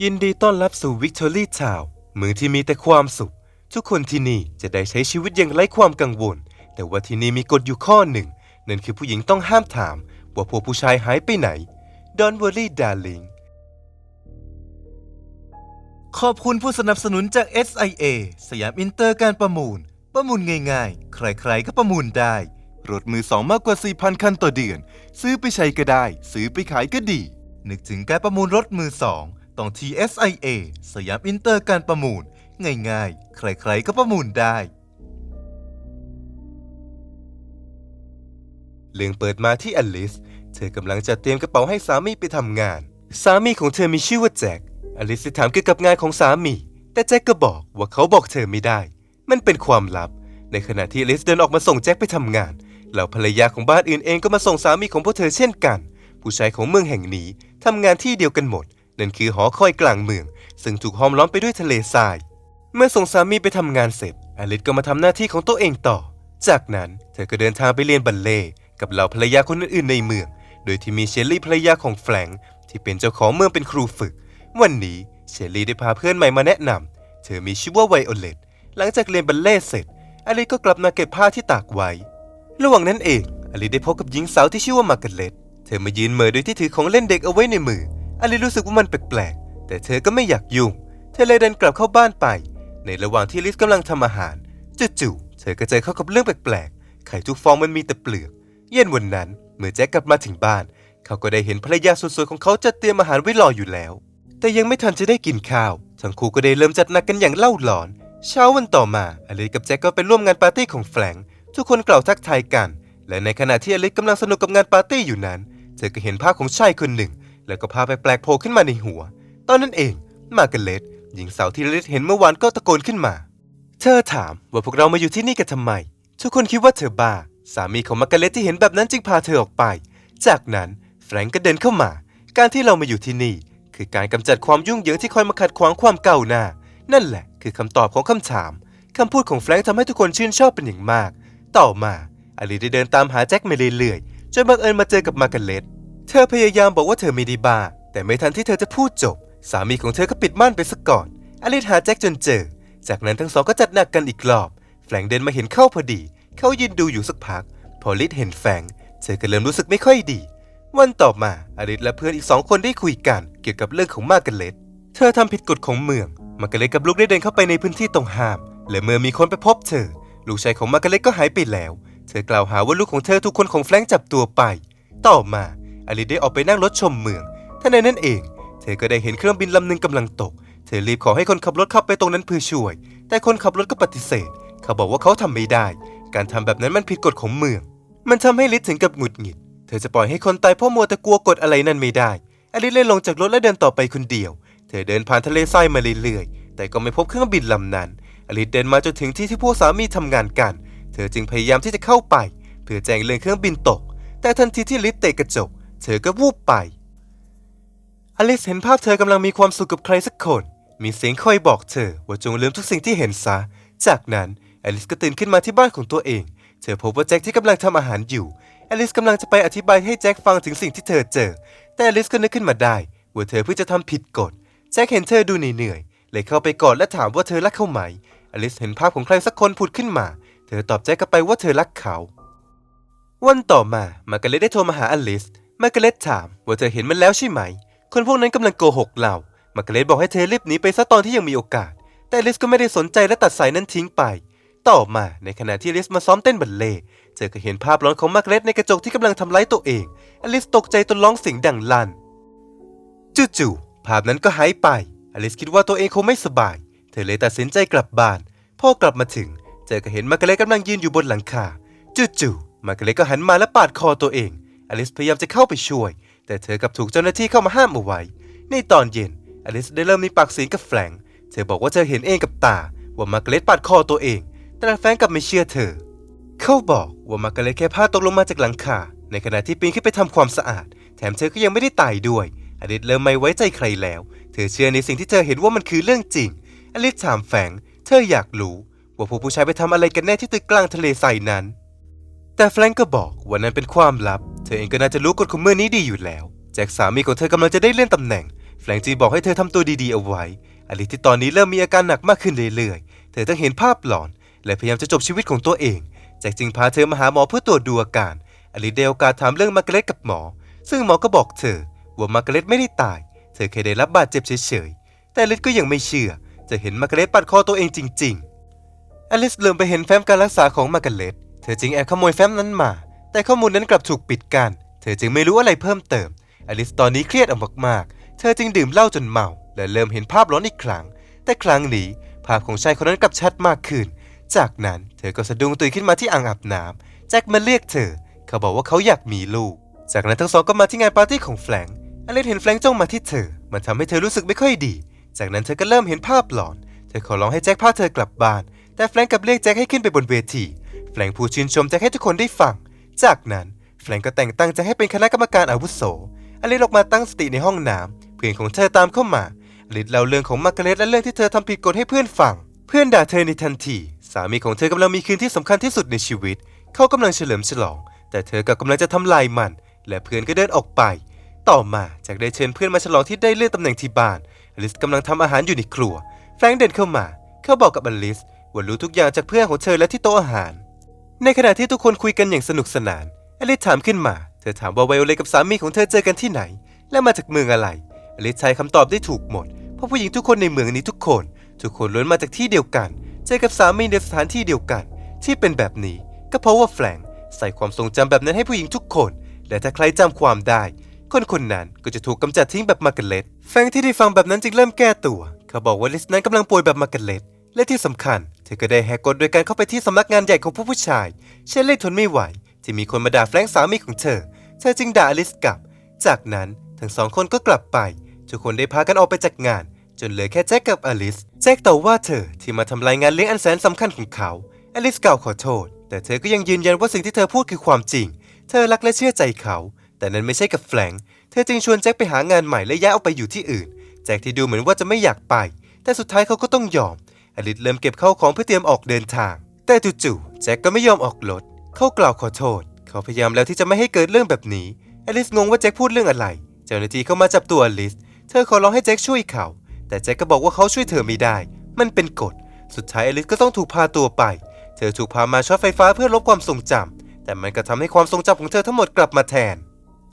ยินดีต้อนรับสู่วิกตอรี่ทาวเมืองที่มีแต่ความสุข ทุกคนที่นี่จะได้ใช้ชีวิตอย่างไร้ความกังวล แต่ว่าที่นี่มีกฎอยู่ข้อหนึ่ง นั่นคือผู้หญิงต้องห้ามถาม ว่าพวกผู้ชายหายไปไหน Don't worry darling ขอบคุณผู้สนับสนุนจาก SIA สยามอินเตอร์การประมูล ประมูลง่ายๆ ใครๆ ก็ประมูลได้ รถมือสองมากกว่า 4,000 คันต่อเดือน ซื้อไปใช้ก็ได้ ซื้อไปขายก็ดี นึกถึงการประมูลรถมือสอง ต้องที่ SIA สยามอินเตอร์การประมูล ง่ายๆ ใครๆ ก็ประมูลได้เรื่องเปิดมาที่อลิส เธอกำลังจัดเตรียมกระเป๋าให้สามีไปทำงาน สามีของเธอมีชื่อว่าแจ็ค อลิสถามเกี่ยวกับงานของสามี แต่แจ็คก็บอกว่าเขาบอกเธอไม่ได้ มันเป็นความลับ ในขณะที่อลิสเดินออกมาส่งแจ็คไปทำงานแล้วภรรยาของบ้านอื่นเองก็มาส่งสามีของพวกเธอเช่นกัน ผู้ชายของเมืองแห่งนี้ทำงานที่เดียวกันหมด นั่นคือหอคอยกลางเมือง ซึ่งถูกห้อมล้อมไปด้วยทะเลทราย เมื่อส่งสามีไปทำงานเสร็จ อลิสก็มาทำหน้าที่ของตัวเองต่อ จากนั้นเธอก็เดินทางไปเรียนบัลเล่กับเหล่าภรรยาคนอื่นๆในเมือง โดยที่มีเชลลี่ภรรยาของแฟรงค์ที่เป็นเจ้าของเมืองเป็นครูฝึก วันนี้เชลลี่ได้พาเพื่อนใหม่มาแนะนำเธอมีชื่อว่าไวโอเลตหลังจากเรียนบัลเล่เสร็จ อลิสก็กลับมาเก็บผ้าที่ตากไว้ ระหว่างนั้นเอง อลิสได้พบกับหญิงสาวที่ชื่อว่ามาร์กาเร็ตเธอมายืนเมอโดยที่ถือของเล่นเด็กเอาไว้ในมือ อลิสรู้สึกว่ามันแปลกๆ แต่เธอก็ไม่อยากยุ่ง เธอเลยเดินกลับเข้าบ้านไป ในระหว่างที่ลิสกำลังทำอาหารจู่ๆเธอก็เจอเข้ากับเรื่องแปลกๆ ไข่ทุกฟองมันมีแต่เปลือก เย็นวันนั้นเมื่อแจ็คกลับมาถึงบ้าน เขาก็ได้เห็นภรรยาสวยๆของเขาจัดเตรียมอาหารไว้รออยู่แล้ว แต่ยังไม่ทันจะได้กินข้าว ทั้งคู่ก็ได้เริ่มจัดหนักกันอย่างเล่าหลอน เช้าวันต่อมาอลิสกับแจ็คก็ไปร่วมงานปาร์ตี้ของแฟรงค์ทุกคนกล่าวทักทายกัน และในขณะที่อลิสกำลังสนุกกับงานปาร์ตี้อยู่นั้น เธอก็เห็นภาพของชายคนหนึ่ง แล้วก็ภาพแปลกๆโผล่ขึ้นมาในหัว ตอนนั้นเองมาร์กาเร็ตหญิงสาวที่ลิสเห็นเมื่อวานก็ตะโกนขึ้นมา เธอถามว่าพวกเรามาอยู่ที่นี่กันทำไม ทุกคนคิดว่าเธอบ้า สามีของมาร์กาเร็ตที่เห็นแบบนั้นจึงพาเธอออกไป จากนั้นแฟรงก์ก็เดินเข้ามา การที่เรามาอยู่ที่นี่ คือการกำจัดความยุ่งเหยิงที่คอยมาขัดขวางความเก้าหน้า นั่นแหละคือคำตอบของคำถามคำพูดของแฟรงก์ทำให้ทุกคนชื่นชอบเป็นอย่างมาก ต่อมาอลิได้เดินตามหาแจ็คมาเรื่อยๆจนบังเอิญมาเจอกับมาร์กาเร็ต เธอพยายามบอกว่าเธอไม่ได้บ้าแต่ไม่ทันที่เธอจะพูดจบ สามีของเธอก็ปิดม่านไปซะก่อน อลิสหาแจ็คจนเจอ จากนั้นทั้งสองก็จัดหนักกันอีกรอบ แฟรงเดินมาเห็นเข้าพอดี เขายืนดูอยู่สักพัก พอลิสเห็นแฟรงเธอก็เริ่มรู้สึกไม่ค่อยดี วันต่อมาอลิสและเพื่อนอีกสองคนได้คุยกัน เกี่ยวกับเรื่องของมาร์กาเร็ตเธอทำผิดกฎของเมือง มาร์กาเร็ตกับลูกได้เดินเข้าไปในพื้นที่ต้องห้าม และเมื่อมีคนไปพบเธอ ลูกชายของมาร์กาเร็ตก็หายไปแล้ว เธอกล่าวหาว่าลูกของเธอถูกคนของแฟรงจับตัวไป ต่อมา อลิสได้ออกไปนั่งรถชมเมืองทันใดนั้นเอง เธอก็ได้เห็นเครื่องบินลำหนึ่งกำลังตก เธอรีบขอให้คนขับรถขับไปตรงนั้นเพื่อช่วย แต่คนขับรถก็ปฏิเสธ เขาบอกว่าเขาทำไม่ได้ การทำแบบนั้นมันผิดกฎของเมือง มันทำให้ลิศถึงกับหงุดหงิด เธอจะปล่อยให้คนตายเพราะมัวแต่กลัวกฎอะไรนั่นไม่ได้ อลิเลยลงจากรถและเดินต่อไปคนเดียว เธอเดินผ่านทะเลทรายมาเรื่อยๆ แต่ก็ไม่พบเครื่องบินลำนั้น อลิเดินมาจนถึงที่ที่พวกสามีทำงานกัน เธอจึงพยายามที่จะเข้าไป เพื่อแจ้งเรื่องเครื่องบินตก แต่ทันทีที่ลิสเตะกระจก เธอก็วูบไปอลิสเห็นภาพเธอกำลังมีความสุขกับใครสักคน มีเสียงคอยบอกเธอว่าจงลืมทุกสิ่งที่เห็นซะ จากนั้นอลิสก็ตื่นขึ้นมาที่บ้านของตัวเอง เธอพบว่าแจ็คที่กำลังทำอาหารอยู่อลิสกำลังจะไปอธิบายให้แจ็คฟังถึงสิ่งที่เธอเจอ แต่อลิสก็นึกขึ้นมาได้ว่าเธอเพิ่งจะทำผิดกฎ แจ็คเห็นเธอดูเหนื่อยๆเลยเข้าไปกอดและถามว่าเธอรักเขาไหม อลิสเห็นภาพของใครสักคนผุดขึ้นมา เธอตอบแจ็คกลับไปว่าเธอรักเขา วันต่อมามาร์กาเร็ตได้โทรมาหาอลิส มาร์กาเร็ตถามว่าเธอเห็นมันแล้วใช่ไหม คนพวกนั้นกำลังโกหกเรามาร์กาเร็ตบอกให้เธอรีบหนีไปซะตอนที่ยังมีโอกาส แต่ลิสก็ไม่ได้สนใจและตัดสายนั้นทิ้งไป ต่อมาในขณะที่ลิสมาซ้อมเต้นบัลเล่เธอก็เห็นภาพร้อนของมาร์กาเร็ตในกระจกที่กำลังทำร้ายตัวเองอลิสตกใจจนร้องเสียงดังลั่นจู่ๆภาพนั้นก็หายไปอลิสคิดว่าตัวเองคงไม่สบาย เธอเลยตัดสินใจกลับบ้านพอกลับมาถึงเจอก็เห็นมาร์กาเร็ตกำลังยืนอยู่บนหลังคาจู่ๆมาร์กาเร็ตก็หันมาและปาดคอตัวเอง อลิสพยายามจะเข้าไปช่วย แต่เธอกลับถูกเจ้าหน้าที่เข้ามาห้ามเอาไว้ ในตอนเย็น อลิสได้เริ่มมีปากเสียงกับแฟรงค์เธอบอกว่าเธอเห็นเองกับตา ว่ามาร์กเร็ตปาดคอตัวเอง แต่แฟรงค์กลับไม่เชื่อเธอ เขาบอกว่ามาร์กเร็ตแค่พลาดตกลงมาจากหลังคา ในขณะที่ปีนขึ้นไปทำความสะอาด แถมเธอก็ยังไม่ได้ตายด้วย อลิสเริ่มไม่ไว้ใจใครแล้ว เธอเชื่อในสิ่งที่เธอเห็นว่ามันคือเรื่องจริง อลิสถามแฟรงค์เธออยากรู้ ว่าพวกผู้ชายไปทำอะไรกันแน่ที่ตึกกลางทะเลทรายนั้น แต่แฟรงก์ก็บอกว่านั้นเป็นความลับ เธอเองก็น่าจะรู้กฎของเมืองนี้ดีอยู่แล้ว แจ็คสามีของเธอกำลังจะได้เลื่อนตำแหน่ง แฟรงค์จีบอกให้เธอทำตัวดีๆเอาไว้อลิสที่ตอนนี้เริ่มมีอาการหนักมากขึ้นเรื่อยๆ เธอต้องเห็นภาพหลอน และพยายามจะจบชีวิตของตัวเอง แจ็คจึงพาเธอมาหาหมอเพื่อตรวจดูอาการ อลิสได้โอกาสถามเรื่องมาร์กาเร็ตกับหมอ ซึ่งหมอก็บอกเธอว่ามาร์กาเร็ตไม่ได้ตาย เธอแค่ได้รับบาดเจ็บเฉยๆ แต่อลิสก็ยังไม่เชื่อ จะเห็นมาร์กาเร็ตปัดคอตัวเองจริง ๆ อลิสเริ่มไปเห็นแฟ้มการรักษาของมาร์กาเร็ต เธอจึงแอบขโมยแฟ้มนั้นมา แต่ข้อมูลนั้นกลับถูกปิดกัน้นเธอจึงไม่รู้อะไรเพิ่มเติม อลิสตอนนี้เครียดออกมากๆ เธอจึงดื่มเหล้าจนเมา และเริ่มเห็นภาพร้อนอีกครั้ง แต่ครั้งนี้ภาพของชายคนนั้นกลับชัดมากขึ้น จากนั้นเธอก็สะดุ้งตื่นขึ้นมาที่อ่างอาบน้ำแจ็คมาเรียกเธอ เขาบอกว่าเขาอยากมีลูก จากนั้นทั้งสองก็มาที่งานปาร์ตี้ของแฟรงค์อลิสเห็นแฟรงค์จ้องมาที่เธอ มันทำให้เธอรู้สึกไม่ค่อยดี จากนั้นเธอก็เริ่มเห็นภาพหลอน เธอขอร้องให้แจ็คพาเธอกลับบ้าน แต่แฟรงค์กลับเรียกแจ็คให้ขึ้นไปบนเวที แฟรงค์พูดชื่นชมแจ็คให้ทุกคนได้ฟัง จากนั้นแฟรงค์ก็แต่งตั้งแจ็คให้เป็นคณะกรรมการอาวุโสอลิสออกมาตั้งสติในห้องน้ำเพื่อนของเธอตามเข้ามาอลิสเล่าเรื่องของมาร์กาเร็ตและเรื่องที่เธอทำผิดกฎให้เพื่อนฟัง เพื่อนด่าเธอในทันที สามีของเธอกำลังมีคืนที่สำคัญที่สุดในชีวิต เขากำลังเฉลิมฉลอง แต่เธอก็กำลังจะทำลายมัน และเพื่อนก็เดินออกไป ต่อมาจากได้เชิญเพื่อนมาฉลองที่ได้เลื่อนตำแหน่งที่บ้านอลิสกำลังทำอาหารอยู่ในครัว แฟรงค์เดินเข้ามา เขาบอกกับอลิสว่ารู้ทุกอย่างจากเพื่อนของเธอและที่โต๊ะอาหาร ในขณะที่ทุกคนคุยกันอย่างสนุกสนานอลิสถามขึ้นมา เธอถามว่าไวโอเลตกับสามีของเธอเจอกันที่ไหน และมาจากเมืองอะไรอลิสใช้คำตอบได้ถูกหมด เพราะผู้หญิงทุกคนในเมืองนี้ทุกคน ทุกคนล้วนมาจากที่เดียวกัน เจอกับสามีในสถานที่เดียวกัน ที่เป็นแบบนี้ก็เพราะว่าแฟรงใส่ความทรงจำแบบนั้นให้ผู้หญิงทุกคน และถ้าใครจำความได้ คนคนนั้นก็จะถูกกำจัดทิ้งแบบมาร์กาเร็ตแฟรงที่ได้ฟังแบบนั้นจึงเริ่มแก้ตัว เขาบอกว่าลิสนั้นกำลังป่วยแบบมาร์กาเร็ตและที่สำคัญ ธอก็ได้แหกกฎโดยการเข้าไปที่สำนักงานใหญ่ของผู้ผู้ชาย เชลลี่ทนไม่ไหว ที่มีคนมาด่าแฟรงค์สามีของเธอ เธอจึงด่าอลิสกลับ จากนั้นทั้งสองคนก็กลับไป ทุกคนได้พากันออกไปจากงาน จนเหลือแค่แจ็คกับอลิส แจ็คต่อว่าเธอที่มาทำลายงานเลี้ยงอันแสนสำคัญของเขา อลิสกล่าวขอโทษ แต่เธอก็ยังยืนยันว่าสิ่งที่เธอพูดคือความจริง เธอรักและเชื่อใจเขา แต่นั้นไม่ใช่กับแฟรงค์ เธอจึงชวนแจ็คไปหางานใหม่และย้ายออกไปอยู่ที่อื่น แจ็คที่ดูเหมือนว่าจะไม่อยากไป แต่สุดท้ายเขาก็ต้องยอม อลิสเริ่มเก็บเข้าของเพื่อเตรียมออกเดินทาง แต่จู่ๆแจ็คก็ไม่ยอมออกรถ เขากล่าวขอโทษ เขาพยายามแล้วที่จะไม่ให้เกิดเรื่องแบบนี้ อลิสงงว่าแจ็คพูดเรื่องอะไร เจ้าหน้าที่เข้ามาจับตัวอลิสเธอขอร้องให้แจ็คช่วยเขา แต่แจ็คก็บอกว่าเขาช่วยเธอไม่ได้ มันเป็นกฎ สุดท้ายอลิสก็ต้องถูกพาตัวไป เธอถูกพามาช็อตไฟฟ้าเพื่อลบความทรงจำแต่มันก็ทำให้ความทรงจำของเธอทั้งหมดกลับมาแทน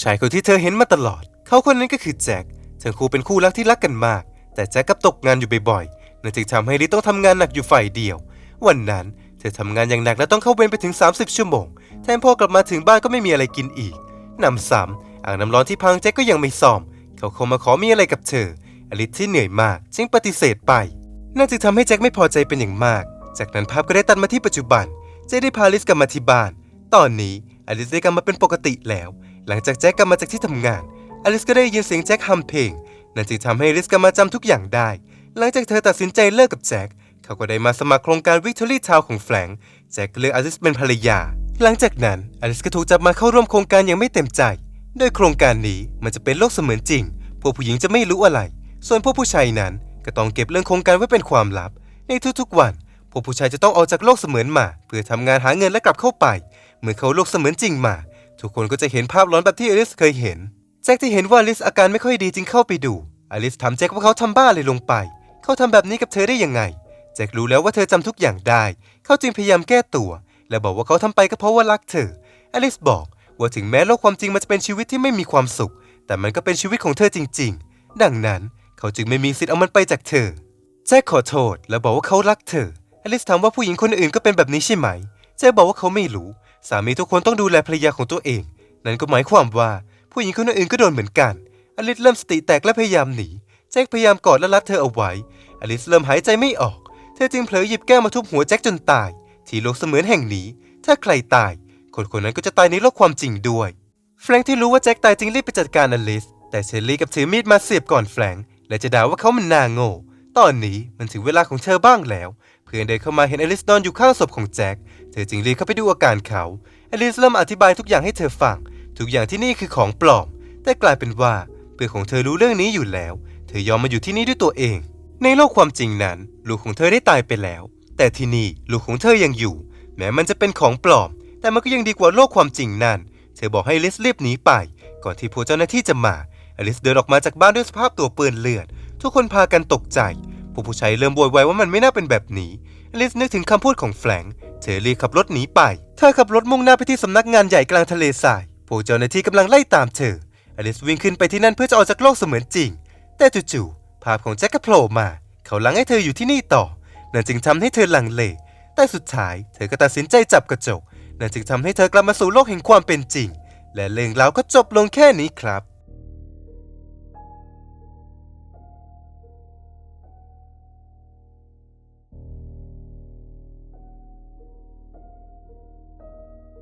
ชายคนที่เธอเห็นมาตลอด เขาคนนั้นก็คือแจ็คทั้งคู่เป็นคู่รักที่รักกันมาก แต่แจ็คกลับตกงานอยู่บ่อยๆ นั่นจึงทำให้ลิสต้องทำงานหนักอยู่ฝ่ายเดียว วันนั้นเธอทำงานอย่างหนักและต้องเข้าเวรไปถึง 30 ชั่วโมงแถมพอกลับมาถึงบ้านก็ไม่มีอะไรกินอีกนำซ้ำอ่างน้ำร้อนที่พังแจ็คก็ยังไม่ซ่อม เขาคงมาขอมีอะไรกับเธอ อลิสที่เหนื่อยมากจึงปฏิเสธไปนั่นจึงทำให้แจ็คไม่พอใจเป็นอย่างมาก จากนั้นภาพก็ได้ตัดมาที่ปัจจุบัน เจได้พาลิสกลับมาที่บ้าน ตอนนี้อลิสได้กลับมาเป็นปกติแล้ว หลังจากแจ็คกลับมาจากที่ทำงานอลิสก็ได้ยินเสียงแจ็คฮัมเพลงนั่นจึงทำให้อลิสกลับมาจำทุกอย่างได้ หลังจากเธอตัดสินใจเลิกกับแจ็คเขาก็ได้มาสมัครโครงการวิกตอรี่ทาวของแฟรงค์แจ็คเลือกอลิสเป็นภรรยา หลังจากนั้นอลิสก็ถูกจับมาเข้าร่วมโครงการอย่างไม่เต็มใจ โดยโครงการนี้มันจะเป็นโลกเสมือนจริง พวกผู้หญิงจะไม่รู้อะไร ส่วนพวกผู้ชายนั้นก็ต้องเก็บเรื่องโครงการไว้เป็นความลับ ในทุกๆวัน พวกผู้ชายจะต้องออกจากโลกเสมือนมา เพื่อทำงานหาเงินและกลับเข้าไป เมื่อเขาโลกเสมือนจริงมา ทุกคนก็จะเห็นภาพหลอนแบบที่อลิสเคยเห็น แจ็คที่เห็นว่าอลิสอาการไม่ค่อยดีจึงเข้าไปดูอลิสถามแจ็คว่าเขาทำบ้าอะไรลงไป เขาทำแบบนี้กับเธอได้ยังไง แจ็ครู้แล้วว่าเธอจำทุกอย่างได้ เขาจึงพยายามแก้ตัว และบอกว่าเขาทำไปก็เพราะว่ารักเธอ อลิสบอกว่าถึงแม้โลกความจริงมันจะเป็นชีวิตที่ไม่มีความสุข แต่มันก็เป็นชีวิตของเธอจริง ๆ ดังนั้นเขาจึงไม่มีสิทธิ์เอามันไปจากเธอ แจ็คขอโทษ และบอกว่าเขารักเธอ อลิสถามว่าผู้หญิงคนอื่นก็เป็นแบบนี้ใช่ไหม แจ็คบอกว่าเขาไม่รู้ สามีทุกคนต้องดูแลภรรยาของตัวเอง นั่นก็หมายความว่าผู้หญิงคนอื่นก็โดนเหมือนกัน อลิสเริ่มสติแตกและพยายามหนี แจ็คพยายามกอดและรัดเธอเอาไว้ อลิสเริ่มหายใจไม่ออก เธอจึงเผลอหยิบแก้วมาทุบหัวแจ็คจนตาย ที่โลกเสมือนแห่งนี้ ถ้าใครตาย คนคนนั้นก็จะตายในโลกความจริงด้วย แฟรงค์ที่รู้ว่าแจ็คตายจึงรีบไปจัดการอลิสแต่เชลลี่กับถือมีดมาเสียบก่อนแฟรงค์และจะด่าว่าเขามันนาโง่ ตอนนี้มันถึงเวลาของเธอบ้างแล้ว เพื่อนเดินเข้ามาเห็นอลิสนอนอยู่ข้างศพของแจ็ค เธอจึงรีบเข้าไปดูอาการเขา อลิสเริ่มอธิบายทุกอย่างให้เธอฟัง ทุกอย่างที่นี่คือของปลอม แต่กลายเป็นว่าเพื่อนของเธอรู้เรื่องนี้อยู่แล้ว ธอยอมมาอยู่ที่นี่ด้วยตัวเอง ในโลกความจริงนั้น ลูกของเธอได้ตายไปแล้ว แต่ที่นี่ลูกของเธอยังอยู่ แม้มันจะเป็นของปลอม แต่มันก็ยังดีกว่าโลกความจริงนั่น เธอบอกให้ลิสรีบหนีไป ก่อนที่พวกเจ้าหน้าที่จะมาอลิสเดินออกมาจากบ้านด้วยสภาพตัวเปื้อนเลือด ทุกคนพากันตกใจ ผู้ผู้ชายเริ่มโวยวายว่ามันไม่น่าเป็นแบบนี้อลิสนึกถึงคำพูดของแฟรงค์เธอรีบขับรถหนีไป เธอขับรถมุ่งหน้าไปที่สำนักงานใหญ่กลางทะเลทราย พวกเจ้าหน้าที่กำลังไล่ตามเธออลิสวิ่งขึ้นไปที่นั่นเพื่อจะออกจากโลกเสมือนจริง แต่จู่ๆภาพของแจ็คก็โผล่มา เขาลังให้เธออยู่ที่นี่ต่อ นั่นจึงทำให้เธอลังเล แต่สุดท้ายเธอก็ตัดสินใจจับกระจก นั่นจึงทำให้เธอกลับมาสู่โลกแห่งความเป็นจริง และเรื่องราวก็จบลงแค่นี้ครับ